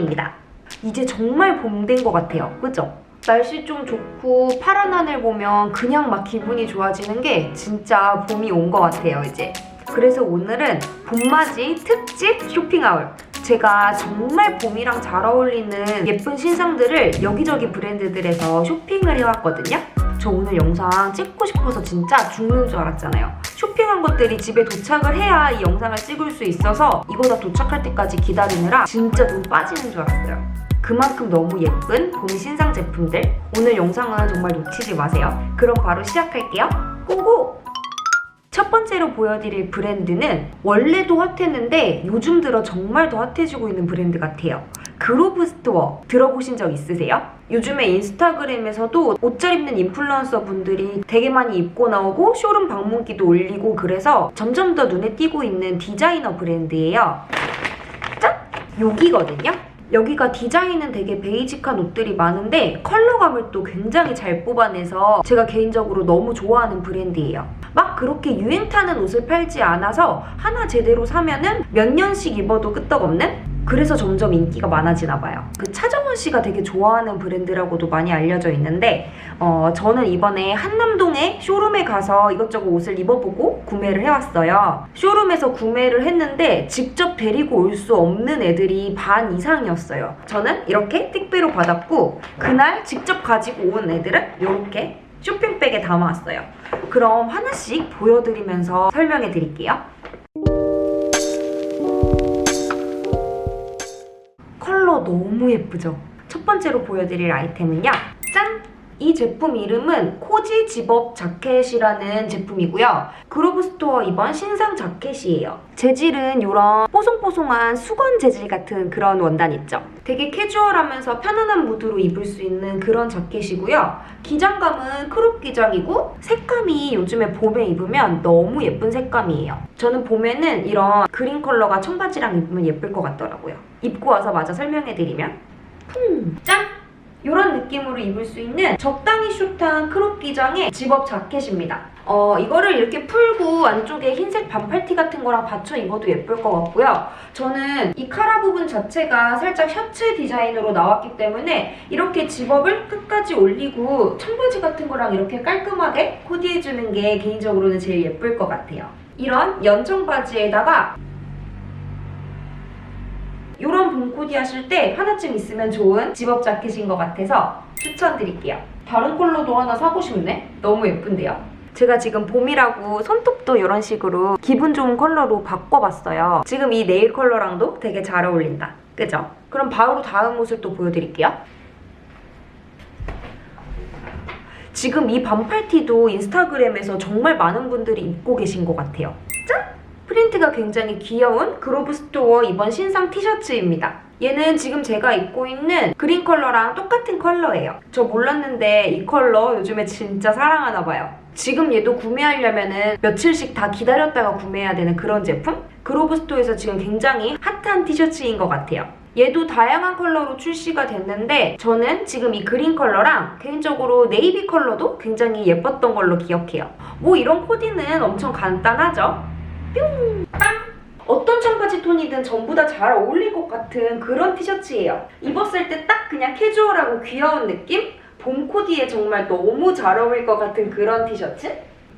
쇼핑입니다. 이제 정말 봄 된 것 같아요. 그죠? 날씨 좀 좋고 파란 하늘 보면 그냥 막 기분이 좋아지는 게 진짜 봄이 온 것 같아요, 이제. 그래서 오늘은 봄맞이 특집 쇼핑하울. 제가 정말 봄이랑 잘 어울리는 예쁜 신상들을 여기저기 브랜드들에서 쇼핑을 해왔거든요. 저 오늘 영상 찍고 싶어서 진짜 죽는 줄 알았잖아요. 쇼핑한 것들이 집에 도착을 해야 이 영상을 찍을 수 있어서 이거 다 도착할 때까지 기다리느라 진짜 눈 빠지는 줄 알았어요. 그만큼 너무 예쁜 봄 신상 제품들 오늘 영상은 정말 놓치지 마세요. 그럼 바로 시작할게요. 고고! 첫 번째로 보여드릴 브랜드는 원래도 핫했는데 요즘 들어 정말 더 핫해지고 있는 브랜드 같아요. 그로브 스토어 들어보신 적 있으세요? 요즘에 인스타그램에서도 옷 잘 입는 인플루언서 분들이 되게 많이 입고 나오고 쇼룸 방문기도 올리고 그래서 점점 더 눈에 띄고 있는 디자이너 브랜드예요. 짠! 여기거든요. 여기가 디자인은 되게 베이직한 옷들이 많은데 컬러감을 또 굉장히 잘 뽑아내서 제가 개인적으로 너무 좋아하는 브랜드예요. 막 그렇게 유행 타는 옷을 팔지 않아서 하나 제대로 사면은 몇 년씩 입어도 끄떡없는? 그래서 점점 인기가 많아지나 봐요. 그 차정원 씨가 되게 좋아하는 브랜드라고도 많이 알려져 있는데 어, 저는 이번에 한남동에 쇼룸에 가서 이것저것 옷을 입어보고 구매를 해왔어요. 쇼룸에서 구매를 했는데 직접 데리고 올 수 없는 애들이 반 이상이었어요. 저는 이렇게 택배로 받았고 그날 직접 가지고 온 애들은 이렇게 쇼핑백에 담아왔어요. 그럼 하나씩 보여드리면서 설명해 드릴게요. 컬러 너무 예쁘죠? 첫 번째로 보여드릴 아이템은요. 짠! 이 제품 이름은 코지 집업 자켓이라는 제품이고요. 그로브 스토어 이번 신상 자켓이에요. 재질은 이런 뽀송뽀송한 수건 재질 같은 그런 원단 있죠. 되게 캐주얼하면서 편안한 무드로 입을 수 있는 그런 자켓이고요. 기장감은 크롭 기장이고 색감이 요즘에 봄에 입으면 너무 예쁜 색감이에요. 저는 봄에는 이런 그린 컬러가 청바지랑 입으면 예쁠 것 같더라고요. 입고 와서 마저 설명해드리면 품! 짠! 이런 느낌으로 입을 수 있는 적당히 숏한 크롭 기장의 집업 자켓입니다. 어, 이거를 이렇게 풀고 안쪽에 흰색 반팔티 같은 거랑 받쳐 입어도 예쁠 것 같고요. 저는 이 카라 부분 자체가 살짝 셔츠 디자인으로 나왔기 때문에 이렇게 집업을 끝까지 올리고 청바지 같은 거랑 이렇게 깔끔하게 코디해주는 게 개인적으로는 제일 예쁠 것 같아요. 이런 연청 바지에다가 이런 봄 코디 하실 때 하나쯤 있으면 좋은 집업 자켓인 것 같아서 추천드릴게요. 다른 컬러도 하나 사고 싶네? 너무 예쁜데요? 제가 지금 봄이라고 손톱도 이런 식으로 기분 좋은 컬러로 바꿔봤어요. 지금 이 네일 컬러랑도 되게 잘 어울린다. 그죠? 그럼 바로 다음 옷을 또 보여드릴게요. 지금 이 반팔티도 인스타그램에서 정말 많은 분들이 입고 계신 것 같아요. 짠! 프린트가 굉장히 귀여운 그로브 스토어 이번 신상 티셔츠입니다. 얘는 지금 제가 입고 있는 그린 컬러랑 똑같은 컬러예요. 저 몰랐는데 이 컬러 요즘에 진짜 사랑하나 봐요. 지금 얘도 구매하려면 은 며칠씩 다 기다렸다가 구매해야 되는 그런 제품? 그로브 스토어에서 지금 굉장히 핫한 티셔츠인 것 같아요. 얘도 다양한 컬러로 출시가 됐는데 저는 지금 이 그린 컬러랑 개인적으로 네이비 컬러도 굉장히 예뻤던 걸로 기억해요. 뭐 이런 코디는 엄청 간단하죠? 뿅! 빵! 어떤 청바지 톤이든 전부 다 잘 어울릴 것 같은 그런 티셔츠예요. 입었을 때 딱 그냥 캐주얼하고 귀여운 느낌? 봄 코디에 정말 너무 잘 어울릴 것 같은 그런 티셔츠?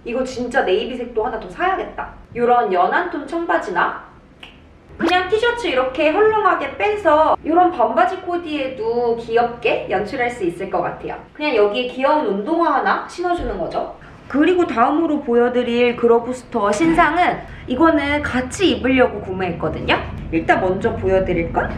이거 진짜 네이비색도 하나 더 사야겠다. 이런 연한 톤 청바지나 그냥 티셔츠 이렇게 헐렁하게 빼서 이런 반바지 코디에도 귀엽게 연출할 수 있을 것 같아요. 그냥 여기에 귀여운 운동화 하나 신어주는 거죠. 그리고 다음으로 보여드릴 그로브스토어 신상은 이거는 같이 입으려고 구매했거든요. 일단 먼저 보여드릴 건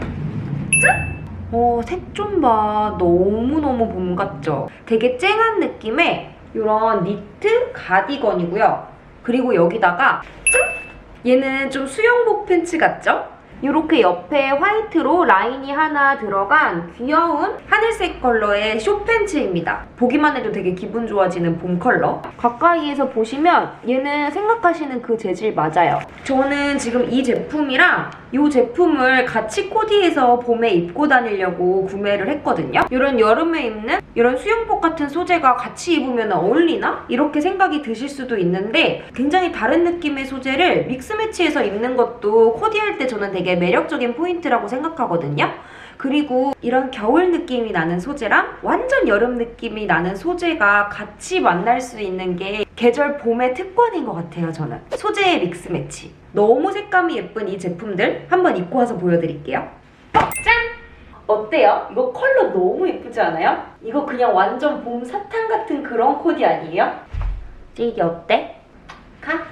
짠! 어, 색 좀 봐. 너무너무 봄 같죠? 되게 쨍한 느낌의 이런 니트 가디건이고요. 그리고 여기다가 짠! 얘는 좀 수영복 팬츠 같죠? 이렇게 옆에 화이트로 라인이 하나 들어간 귀여운 하늘색 컬러의 숏팬츠입니다. 보기만 해도 되게 기분 좋아지는 봄 컬러. 가까이에서 보시면 얘는 생각하시는 그 재질 맞아요. 저는 지금 이 제품이랑 이 제품을 같이 코디해서 봄에 입고 다니려고 구매를 했거든요. 이런 여름에 입는 이런 수영복 같은 소재가 같이 입으면 어울리나? 이렇게 생각이 드실 수도 있는데 굉장히 다른 느낌의 소재를 믹스매치해서 입는 것도 코디할 때 저는 되게 매력적인 포인트라고 생각하거든요. 그리고 이런 겨울 느낌이 나는 소재랑 완전 여름 느낌이 나는 소재가 같이 만날 수 있는 게 계절 봄의 특권인 것 같아요, 저는. 소재의 믹스 매치. 너무 색감이 예쁜 이 제품들 한번 입고 와서 보여드릴게요. 어, 짠! 어때요? 이거 컬러 너무 예쁘지 않아요? 이거 그냥 완전 봄 사탕 같은 그런 코디 아니에요? 이게 어때? 가?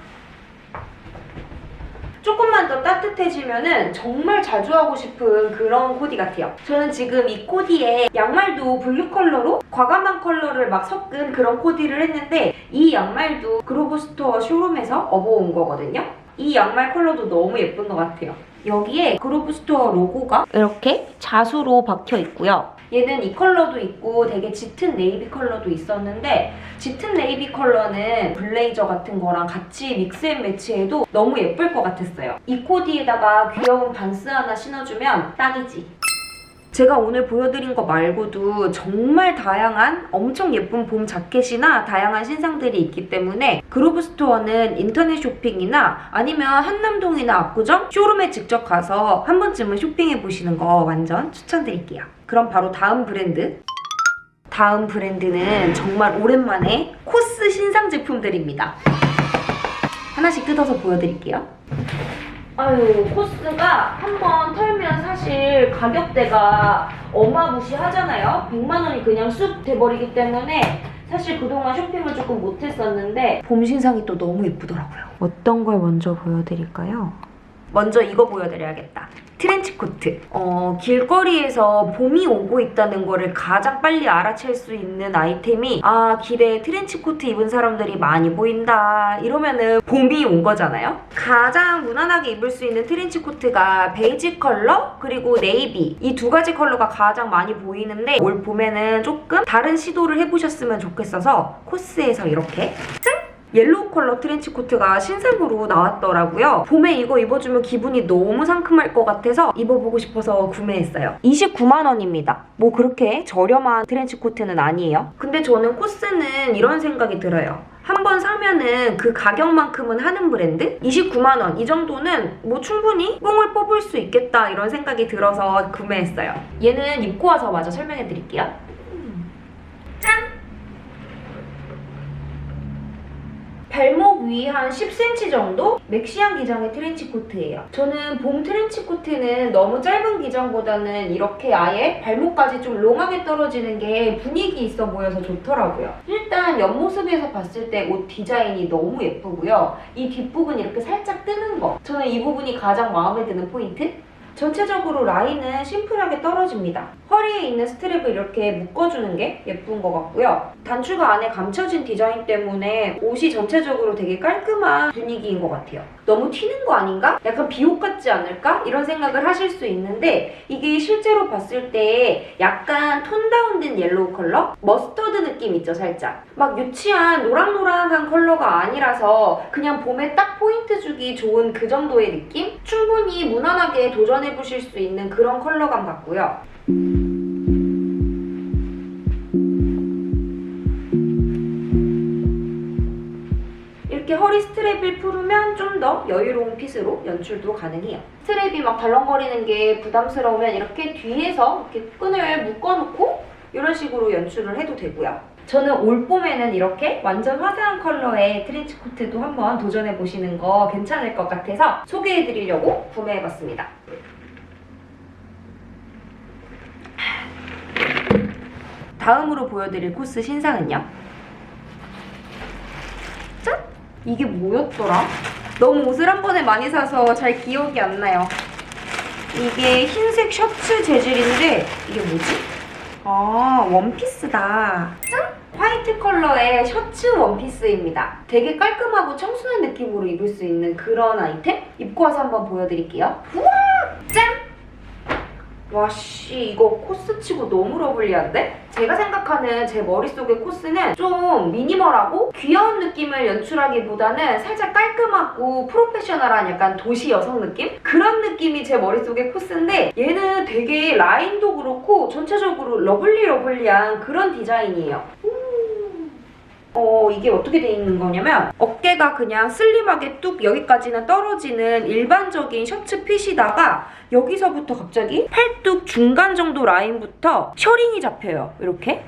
조금만 더 따뜻해지면은 정말 자주 하고 싶은 그런 코디 같아요. 저는 지금 이 코디에 양말도 블루 컬러로 과감한 컬러를 막 섞은 그런 코디를 했는데 이 양말도 그로브 스토어 쇼룸에서 업어온 거거든요. 이 양말 컬러도 너무 예쁜 것 같아요. 여기에 그로브 스토어 로고가 이렇게 자수로 박혀 있고요. 얘는 이 컬러도 있고 되게 짙은 네이비 컬러도 있었는데 짙은 네이비 컬러는 블레이저 같은 거랑 같이 믹스앤매치해도 너무 예쁠 것 같았어요. 이 코디에다가 귀여운 반스 하나 신어주면 딱이지. 제가 오늘 보여드린 거 말고도 정말 다양한 엄청 예쁜 봄 자켓이나 다양한 신상들이 있기 때문에 그로브 스토어는 인터넷 쇼핑이나 아니면 한남동이나 압구정 쇼룸에 직접 가서 한 번쯤은 쇼핑해 보시는 거 완전 추천드릴게요. 그럼 바로 다음 브랜드 다음 브랜드는 정말 오랜만에 코스 신상 제품들입니다. 하나씩 뜯어서 보여드릴게요. 아유, 코스가 한 번 털면 사실 가격대가 어마무시하잖아요. 100만 원이 그냥 쑥 돼버리기 때문에 사실 그동안 쇼핑을 조금 못했었는데 봄 신상이 또 너무 예쁘더라고요. 어떤 걸 먼저 보여드릴까요? 먼저 이거 보여드려야겠다. 트렌치 코트. 어, 길거리에서 봄이 오고 있다는 거를 가장 빨리 알아챌 수 있는 아이템이 아, 길에 트렌치 코트 입은 사람들이 많이 보인다. 이러면은 봄이 온 거잖아요. 가장 무난하게 입을 수 있는 트렌치 코트가 베이지 컬러 그리고 네이비 이 두 가지 컬러가 가장 많이 보이는데 올 봄에는 조금 다른 시도를 해보셨으면 좋겠어서 코스에서 이렇게 짠! 옐로우 컬러 트렌치 코트가 신상으로 나왔더라고요. 봄에 이거 입어주면 기분이 너무 상큼할 것 같아서 입어보고 싶어서 구매했어요. 29만원입니다. 뭐 그렇게 저렴한 트렌치 코트는 아니에요. 근데 저는 코스는 이런 생각이 들어요. 한번 사면은 그 가격만큼은 하는 브랜드? 29만원 이 정도는 뭐 충분히 뽕을 뽑을 수 있겠다 이런 생각이 들어서 구매했어요. 얘는 입고 와서 마저 설명해 드릴게요. 짠! 발목 위 한 10cm 정도 맥시한 기장의 트렌치 코트예요. 저는 봄 트렌치 코트는 너무 짧은 기장보다는 이렇게 아예 발목까지 좀 롱하게 떨어지는 게 분위기 있어 보여서 좋더라고요. 일단 옆모습에서 봤을 때 옷 디자인이 너무 예쁘고요. 이 뒷부분 이렇게 살짝 뜨는 거. 저는 이 부분이 가장 마음에 드는 포인트? 전체적으로 라인은 심플하게 떨어집니다. 허리에 있는 스트랩을 이렇게 묶어주는 게 예쁜 것 같고요. 단추가 안에 감춰진 디자인 때문에 옷이 전체적으로 되게 깔끔한 분위기인 것 같아요. 너무 튀는 거 아닌가? 약간 비옷 같지 않을까? 이런 생각을 하실 수 있는데 이게 실제로 봤을 때 약간 톤 다운된 옐로우 컬러? 머스터드 느낌 있죠, 살짝. 막 유치한 노랑노랑한 컬러가 아니라서 그냥 봄에 딱 포인트 주기 좋은 그 정도의 느낌? 충분히 무난하게 도전 해 보실 수 있는 그런 컬러감 같고요. 이렇게 허리 스트랩을 풀으면 좀 더 여유로운 핏으로 연출도 가능해요. 스트랩이 막 덜렁거리는 게 부담스러우면 이렇게 뒤에서 이렇게 끈을 묶어놓고 이런 식으로 연출을 해도 되고요. 저는 올 봄에는 이렇게 완전 화사한 컬러의 트렌치 코트도 한번 도전해 보시는 거 괜찮을 것 같아서 소개해 드리려고 구매해봤습니다. 다음으로 보여드릴 코스 신상은요. 짠! 이게 뭐였더라? 너무 옷을 한 번에 많이 사서 잘 기억이 안 나요. 이게 흰색 셔츠 재질인데 이게 뭐지? 아 원피스다. 짠! 화이트 컬러의 셔츠 원피스입니다. 되게 깔끔하고 청순한 느낌으로 입을 수 있는 그런 아이템? 입고 와서 한번 보여드릴게요. 우와! 짠! 와씨 이거 코스 치고 너무 러블리한데? 제가 생각하는 제 머릿속의 코스는 좀 미니멀하고 귀여운 느낌을 연출하기보다는 살짝 깔끔하고 프로페셔널한 약간 도시 여성 느낌? 그런 느낌이 제 머릿속의 코스인데 얘는 되게 라인도 그렇고 전체적으로 러블리 러블리한 그런 디자인이에요. 음. 어, 이게 어떻게 돼 있는 거냐면 어깨가 그냥 슬림하게 뚝 여기까지는 떨어지는 일반적인 셔츠 핏이다가 여기서부터 갑자기 팔뚝 중간 정도 라인부터 셔링이 잡혀요. 이렇게.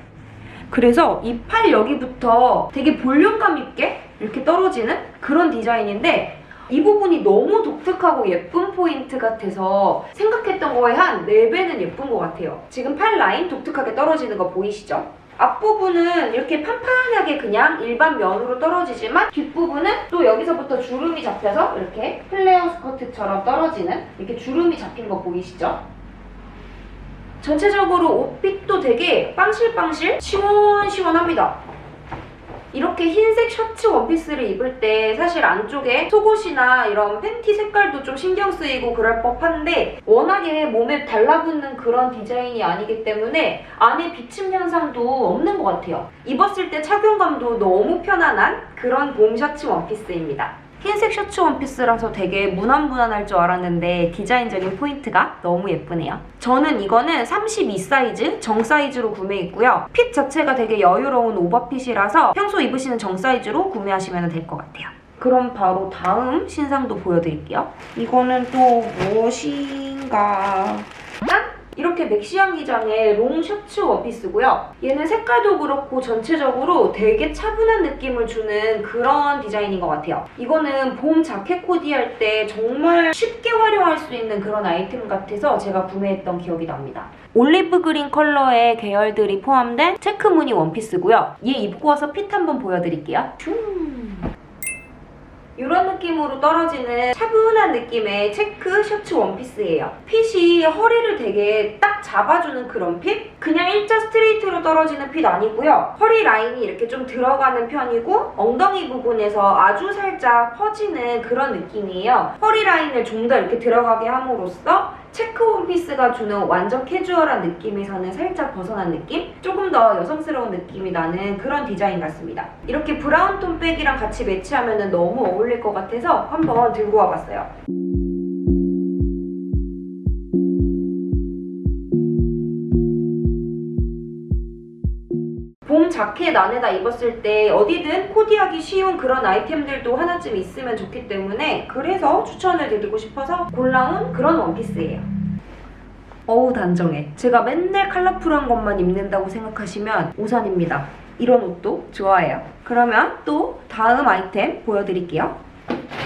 그래서 이 팔 여기부터 되게 볼륨감 있게 이렇게 떨어지는 그런 디자인인데 이 부분이 너무 독특하고 예쁜 포인트 같아서 생각했던 거에 한 4배는 예쁜 것 같아요. 지금 팔 라인 독특하게 떨어지는 거 보이시죠? 앞부분은 이렇게 판판하게 그냥 일반 면으로 떨어지지만 뒷부분은 또 여기서부터 주름이 잡혀서 이렇게 플레어 스커트처럼 떨어지는 이렇게 주름이 잡힌 거 보이시죠? 전체적으로 옷빛도 되게 빵실빵실 시원시원합니다. 이렇게 흰색 셔츠 원피스를 입을 때 사실 안쪽에 속옷이나 이런 팬티 색깔도 좀 신경 쓰이고 그럴 법한데 워낙에 몸에 달라붙는 그런 디자인이 아니기 때문에 안에 비침 현상도 없는 것 같아요. 입었을 때 착용감도 너무 편안한 그런 봄 셔츠 원피스입니다. 흰색 셔츠 원피스라서 되게 무난무난할 줄 알았는데 디자인적인 포인트가 너무 예쁘네요. 저는 이거는 32 사이즈, 정 사이즈로 구매했고요. 핏 자체가 되게 여유로운 오버핏이라서 평소 입으시는 정 사이즈로 구매하시면 될 것 같아요. 그럼 바로 다음 신상도 보여드릴게요. 이거는 또 무엇인가? 짠! 이렇게 맥시양 기장의 롱 셔츠 원피스고요. 얘는 색깔도 그렇고 전체적으로 되게 차분한 느낌을 주는 그런 디자인인 것 같아요. 이거는 봄 자켓 코디할 때 정말 쉽게 활용할 수 있는 그런 아이템 같아서 제가 구매했던 기억이 납니다. 올리브 그린 컬러의 계열들이 포함된 체크 무늬 원피스고요. 얘 입고 와서 핏 한번 보여드릴게요. 슝! 이런 느낌으로 떨어지는 차분한 느낌의 체크 셔츠 원피스예요. 핏이 허리를 되게 딱 잡아주는 그런 핏? 그냥 일자 스트레이트로 떨어지는 핏 아니고요. 허리 라인이 이렇게 좀 들어가는 편이고 엉덩이 부분에서 아주 살짝 퍼지는 그런 느낌이에요. 허리 라인을 좀 더 이렇게 들어가게 함으로써 체크 원피스가 주는 완전 캐주얼한 느낌에서는 살짝 벗어난 느낌? 조금 더 여성스러운 느낌이 나는 그런 디자인 같습니다. 이렇게 브라운 톤 백이랑 같이 매치하면 너무 어울릴 것 같아서 한번 들고 와봤어요. 자켓 안에다 입었을 때 어디든 코디하기 쉬운 그런 아이템들도 하나쯤 있으면 좋기 때문에 그래서 추천을 드리고 싶어서 골라온 그런 원피스예요. 어우 단정해. 제가 맨날 컬러풀한 것만 입는다고 생각하시면 오산입니다. 이런 옷도 좋아해요. 그러면 또 다음 아이템 보여드릴게요.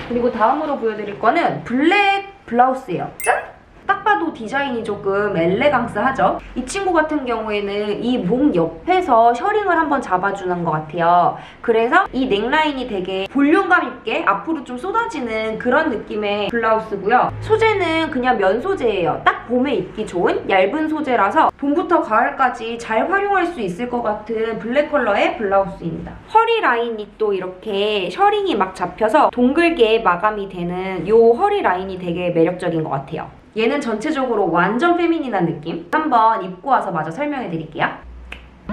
그리고 다음으로 보여드릴 거는 블랙 블라우스예요. 짠! 딱 봐도 디자인이 조금 엘레강스하죠? 이 친구 같은 경우에는 이 목 옆에서 셔링을 한번 잡아주는 것 같아요. 그래서 이 넥라인이 되게 볼륨감 있게 앞으로 좀 쏟아지는 그런 느낌의 블라우스고요. 소재는 그냥 면 소재예요. 딱 봄에 입기 좋은 얇은 소재라서 봄부터 가을까지 잘 활용할 수 있을 것 같은 블랙 컬러의 블라우스입니다. 허리 라인이 또 이렇게 셔링이 막 잡혀서 동글게 마감이 되는 이 허리 라인이 되게 매력적인 것 같아요. 얘는 전체적으로 완전 페미닌한 느낌. 한번 입고 와서 마저 설명해 드릴게요.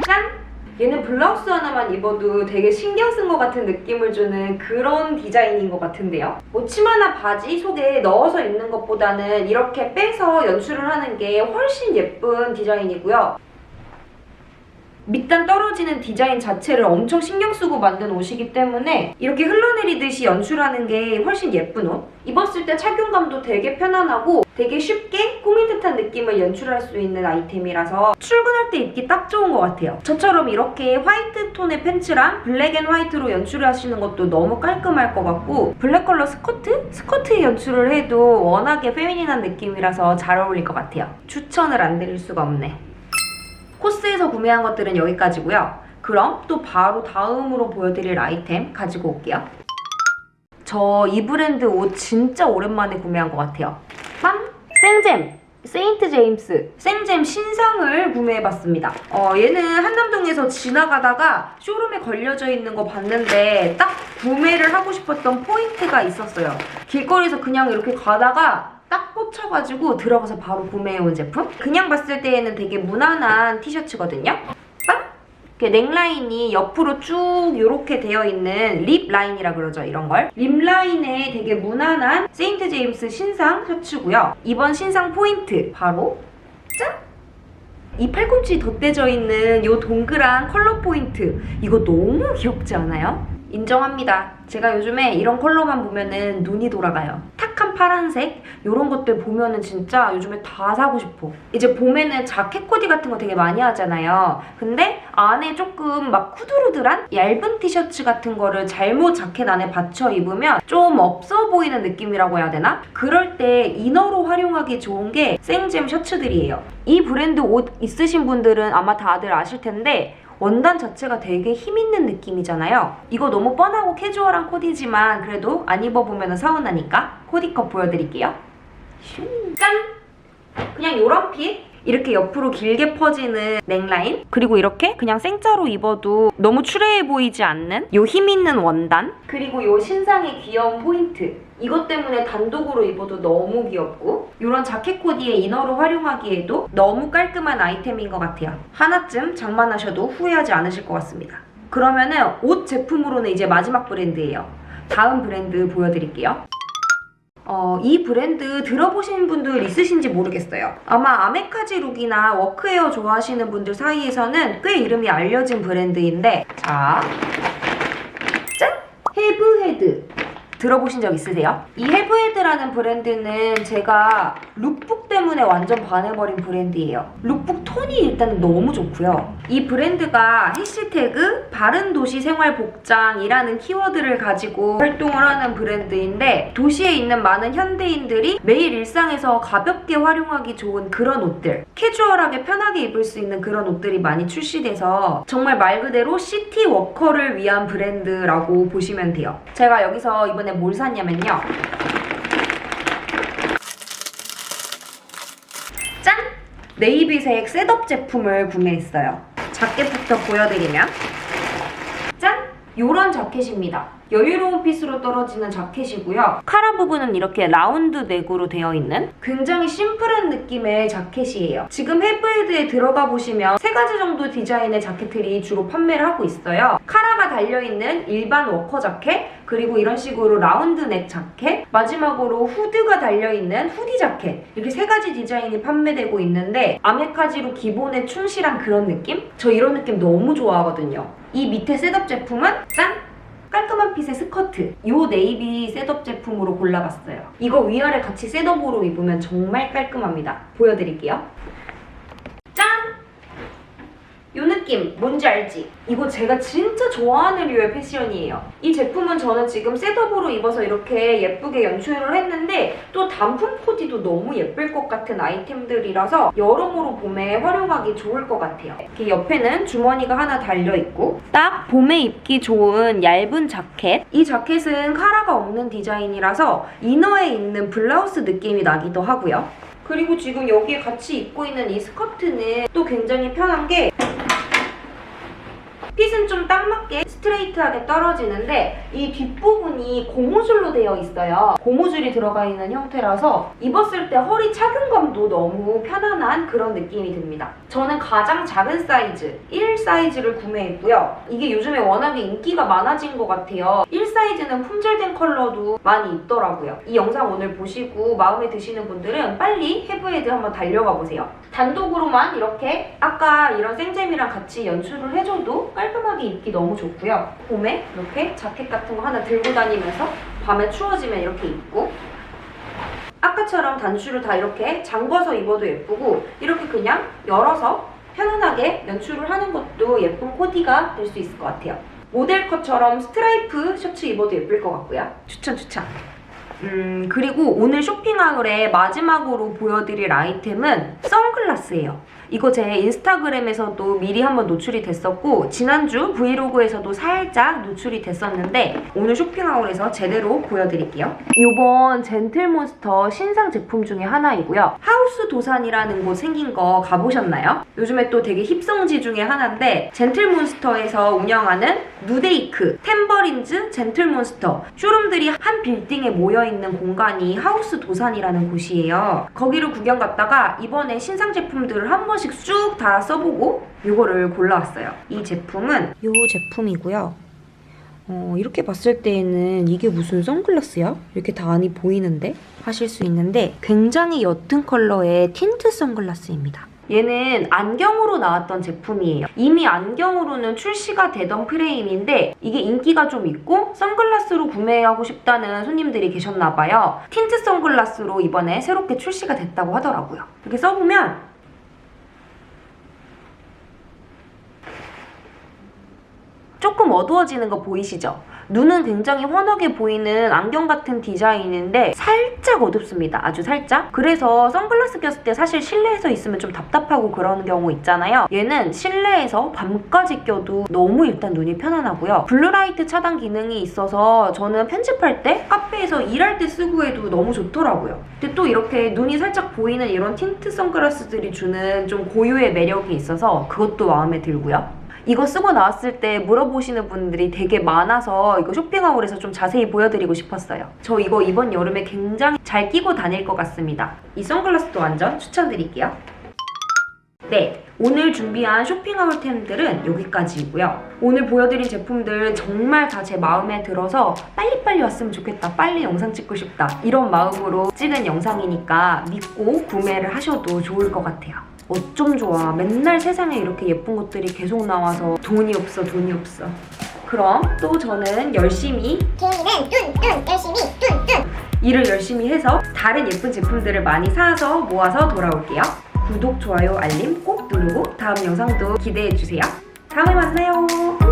짠! 얘는 블라우스 하나만 입어도 되게 신경 쓴 것 같은 느낌을 주는 그런 디자인인 것 같은데요. 뭐 치마나 바지 속에 넣어서 입는 것보다는 이렇게 빼서 연출을 하는 게 훨씬 예쁜 디자인이고요. 밑단 떨어지는 디자인 자체를 엄청 신경 쓰고 만든 옷이기 때문에 이렇게 흘러내리듯이 연출하는 게 훨씬 예쁜 옷. 입었을 때 착용감도 되게 편안하고 되게 쉽게 꾸민 듯한 느낌을 연출할 수 있는 아이템이라서 출근할 때 입기 딱 좋은 것 같아요. 저처럼 이렇게 화이트 톤의 팬츠랑 블랙 앤 화이트로 연출을 하시는 것도 너무 깔끔할 것 같고 블랙 컬러 스커트? 스커트에 연출을 해도 워낙에 페미닌한 느낌이라서 잘 어울릴 것 같아요. 추천을 안 드릴 수가 없네. 코스에서 구매한 것들은 여기까지고요. 그럼 또 바로 다음으로 보여드릴 아이템 가지고 올게요. 저 이 브랜드 옷 진짜 오랜만에 구매한 것 같아요. 빵! 생잼! 세인트 제임스 생잼 신상을 구매해봤습니다. 어, 얘는 한남동에서 지나가다가 쇼룸에 걸려져 있는 거 봤는데 딱 구매를 하고 싶었던 포인트가 있었어요. 길거리에서 그냥 이렇게 가다가 딱 꽂혀가지고 들어가서 바로 구매해온 제품? 그냥 봤을 때에는 되게 무난한 티셔츠거든요. 빵! 이렇게 넥라인이 옆으로 쭉 이렇게 되어 있는 립 라인이라 그러죠 이런 걸. 립 라인에 되게 무난한 세인트 제임스 신상 셔츠고요. 이번 신상 포인트 바로 짠! 이 팔꿈치 덧대져 있는 요 동그란 컬러 포인트 이거 너무 귀엽지 않아요? 인정합니다. 제가 요즘에 이런 컬러만 보면은 눈이 돌아가요. 탁한 파란색 이런 것들 보면은 진짜 요즘에 다 사고 싶어. 이제 봄에는 자켓 코디 같은 거 되게 많이 하잖아요. 근데 안에 조금 막 쿠드루드한 얇은 티셔츠 같은 거를 잘못 자켓 안에 받쳐 입으면 좀 없어 보이는 느낌이라고 해야 되나? 그럴 때 이너로 활용하기 좋은 게 생잼 셔츠들이에요. 이 브랜드 옷 있으신 분들은 아마 다들 아실 텐데 원단 자체가 되게 힘있는 느낌이잖아요. 이거 너무 뻔하고 캐주얼한 코디지만 그래도 안 입어보면 서운하니까 코디컷 보여드릴게요. 슝. 짠! 그냥 요런 핏 이렇게 옆으로 길게 퍼지는 넥라인 그리고 이렇게 그냥 생짜로 입어도 너무 추레해 보이지 않는 요 힘있는 원단 그리고 요 신상의 귀여운 포인트 이것 때문에 단독으로 입어도 너무 귀엽고 이런 자켓 코디에 이너로 활용하기에도 너무 깔끔한 아이템인 것 같아요. 하나쯤 장만하셔도 후회하지 않으실 것 같습니다. 그러면은 옷 제품으로는 이제 마지막 브랜드예요. 다음 브랜드 보여드릴게요 어, 이 브랜드 들어보신 분들 있으신지 모르겠어요. 아마 아메카지 룩이나 워크웨어 좋아하시는 분들 사이에서는 꽤 이름이 알려진 브랜드인데 자, 짠! 헤브헤드 들어보신 적 있으세요? 이 헤브헤드라는 브랜드는 제가 룩북 때문에 완전 반해버린 브랜드예요. 룩북 톤이 일단 너무 좋고요. 이 브랜드가 해시태그 바른도시 생활복장이라는 키워드를 가지고 활동을 하는 브랜드인데 도시에 있는 많은 현대인들이 매일 일상에서 가볍게 활용하기 좋은 그런 옷들 캐주얼하게 편하게 입을 수 있는 그런 옷들이 많이 출시돼서 정말 말 그대로 시티 워커를 위한 브랜드라고 보시면 돼요. 제가 여기서 이번에 뭘 샀냐면요. 짠! 네이비색 셋업 제품을 구매했어요. 자켓부터 보여드리면 짠! 요런 자켓입니다. 여유로운 핏으로 떨어지는 자켓이고요. 카라 부분은 이렇게 라운드 넥으로 되어 있는 굉장히 심플한 느낌의 자켓이에요. 지금 헤브헤드에 들어가 보시면 세 가지 정도 디자인의 자켓들이 주로 판매를 하고 있어요. 카라가 달려있는 일반 워커 자켓, 그리고 이런 식으로 라운드 넥 자켓, 마지막으로 후드가 달려있는 후디 자켓 이렇게 세 가지 디자인이 판매되고 있는데 아메카지로 기본에 충실한 그런 느낌? 저 이런 느낌 너무 좋아하거든요. 이 밑에 셋업 제품은 짠! 깔끔한 핏의 스커트 요 네이비 셋업 제품으로 골라봤어요. 이거 위아래 같이 셋업으로 입으면 정말 깔끔합니다. 보여드릴게요 짠! 요 느낌 뭔지 알지? 이거 제가 진짜 좋아하는 류의 패션이에요. 이 제품은 저는 지금 셋업으로 입어서 이렇게 예쁘게 연출을 했는데 또 단품 코디도 너무 예쁠 것 같은 아이템들이라서 여러모로 봄에 활용하기 좋을 것 같아요. 이렇게 옆에는 주머니가 하나 달려있고 딱 봄에 입기 좋은 얇은 자켓. 이 자켓은 카라가 없는 디자인이라서 이너에 있는 블라우스 느낌이 나기도 하고요. 그리고 지금 여기에 같이 입고 있는 이 스커트는 또 굉장히 편한 게 핏은 좀 딱 맞게 스트레이트하게 떨어지는데 이 뒷부분이 고무줄로 되어 있어요. 고무줄이 들어가 있는 형태라서 입었을 때 허리 착용감도 너무 편안한 그런 느낌이 듭니다. 저는 가장 작은 사이즈 1 사이즈를 구매했고요. 이게 요즘에 워낙에 인기가 많아진 것 같아요. 1 사이즈는 품절된 컬러도 많이 있더라고요. 이 영상 오늘 보시고 마음에 드시는 분들은 빨리 헤브헤드 한번 달려가 보세요. 단독으로만 이렇게 아까 이런 생잼이랑 같이 연출을 해줘도 깔끔하게 입기 너무 좋고요. 봄에 이렇게 자켓 같은 거 하나 들고 다니면서 밤에 추워지면 이렇게 입고 아까처럼 단추를 다 이렇게 잠궈서 입어도 예쁘고 이렇게 그냥 열어서 편안하게 연출을 하는 것도 예쁜 코디가 될 수 있을 것 같아요. 모델 컷처럼 스트라이프 셔츠 입어도 예쁠 것 같고요. 추천 추천. 음, 그리고 오늘 쇼핑하울의 마지막으로 보여드릴 아이템은 선글라스예요. 이거 제 인스타그램에서도 미리 한번 노출이 됐었고 지난주 브이로그에서도 살짝 노출이 됐었는데 오늘 쇼핑하울에서 제대로 보여드릴게요. 이번 젠틀몬스터 신상 제품 중에 하나이고요. 하우스 도산이라는 곳 생긴 거 가보셨나요? 요즘에 또 되게 힙성지 중에 하나인데 젠틀몬스터에서 운영하는 누데이크, 템버린즈, 젠틀몬스터 쇼룸들이 한 빌딩에 모여 있는 공간이 하우스 도산이라는 곳이에요. 거기를 구경 갔다가 이번에 신상 제품들을 한 번씩 쭉 다 써보고 이거를 골라왔어요. 이 제품은 이 제품이고요. 어, 이렇게 봤을 때에는 이게 무슨 선글라스야? 이렇게 다 안이 보이는데? 하실 수 있는데 굉장히 옅은 컬러의 틴트 선글라스입니다. 얘는 안경으로 나왔던 제품이에요. 이미 안경으로는 출시가 되던 프레임인데 이게 인기가 좀 있고 선글라스로 구매하고 싶다는 손님들이 계셨나 봐요. 틴트 선글라스로 이번에 새롭게 출시가 됐다고 하더라고요. 이렇게 써보면 조금 어두워지는 거 보이시죠? 눈은 굉장히 환하게 보이는 안경 같은 디자인인데 살짝 어둡습니다. 아주 살짝. 그래서 선글라스 꼈을 때 사실 실내에서 있으면 좀 답답하고 그러는 경우 있잖아요. 얘는 실내에서 밤까지 껴도 너무 일단 눈이 편안하고요. 블루라이트 차단 기능이 있어서 저는 편집할 때 카페에서 일할 때 쓰고 해도 너무 좋더라고요. 근데 또 이렇게 눈이 살짝 보이는 이런 틴트 선글라스들이 주는 좀 고유의 매력이 있어서 그것도 마음에 들고요. 이거 쓰고 나왔을 때 물어보시는 분들이 되게 많아서 이거 쇼핑하울에서 좀 자세히 보여드리고 싶었어요. 저 이거 이번 여름에 굉장히 잘 끼고 다닐 것 같습니다. 이 선글라스도 완전 추천드릴게요. 네, 오늘 준비한 쇼핑하울템들은 여기까지이고요. 오늘 보여드린 제품들 정말 다 제 마음에 들어서 빨리빨리 왔으면 좋겠다, 빨리 영상 찍고 싶다 이런 마음으로 찍은 영상이니까 믿고 구매를 하셔도 좋을 것 같아요. 어쩜 좋아. 맨날 세상에 이렇게 예쁜 것들이 계속 나와서 돈이 없어, 돈이 없어. 그럼 또 저는 열심히 개인은 뚠뚠 열심히 뚠뚠 일을 열심히 해서 다른 예쁜 제품들을 많이 사서 모아서 돌아올게요. 구독, 좋아요, 알림 꼭 누르고 다음 영상도 기대해주세요. 다음에 만나요.